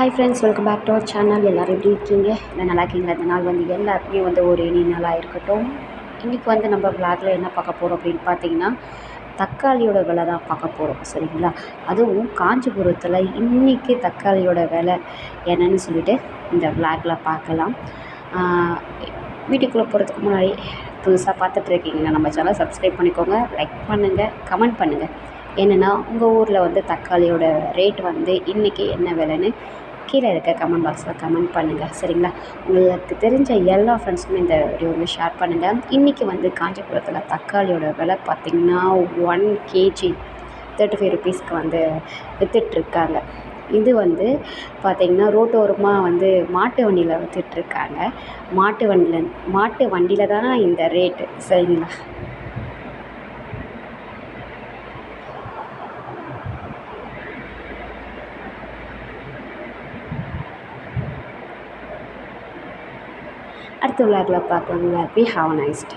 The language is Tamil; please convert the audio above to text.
Hi friends welcome back to our channel எல்லோரும் எப்படி இருக்கீங்க? இல்லை நல்லா இருக்கீங்களா? இந்த நாள் வந்து எல்லாருக்குமே வந்து ஒரு இனி நாளாக இருக்கட்டும். இன்றைக்கி வந்து நம்ம விளாகில் என்ன பார்க்க போகிறோம் அப்படின்னு பார்த்தீங்கன்னா தக்காளியோட விலை தான் பார்க்க போகிறோம் சரிங்களா? அதுவும் காஞ்சிபுரத்தில் இன்றைக்கி தக்காளியோட விலை என்னன்னு சொல்லிட்டு இந்த விளாகில் பார்க்கலாம். வீட்டுக்குள்ளே போகிறதுக்கு முன்னாடி புதுசாக பார்த்துட்ருக்கீங்கன்னா நம்ம சேனல் சப்ஸ்கிரைப் பண்ணிக்கோங்க லைக் பண்ணுங்கள் கமெண்ட் பண்ணுங்கள் என்னென்னா உங்கள் ஊரில் வந்து தக்காளியோட ரேட் வந்து இன்றைக்கி என்ன விலைன்னு கீழே இருக்க கமெண்ட் பாக்ஸில் கமெண்ட் பண்ணுங்கள் சரிங்களா? உங்களுக்கு தெரிஞ்ச எல்லா ஃப்ரெண்ட்ஸுமே இந்த வீடியோவை ஷேர் பண்ணுங்கள் இன்றைக்கி வந்து காஞ்சிபுரத்தில் தக்காளியோட விலை பார்த்திங்கன்னா ஒன் கேஜி தேர்ட்டி ஃபைவ் ருபீஸ்க்கு வந்து விற்றுட்ருக்காங்க இது வந்து பார்த்திங்கன்னா ரோட்டோரமாக வந்து மாட்டு வண்டியில் விற்றுட்ருக்காங்க மாட்டு வண்டியில் மாட்டு வண்டியில் தான் இந்த ரேட்டு சரிங்களா? அடுத்த விளாகில் பார்க்கலாம் விளாக் வி ஹாவ் நைஸ்ட்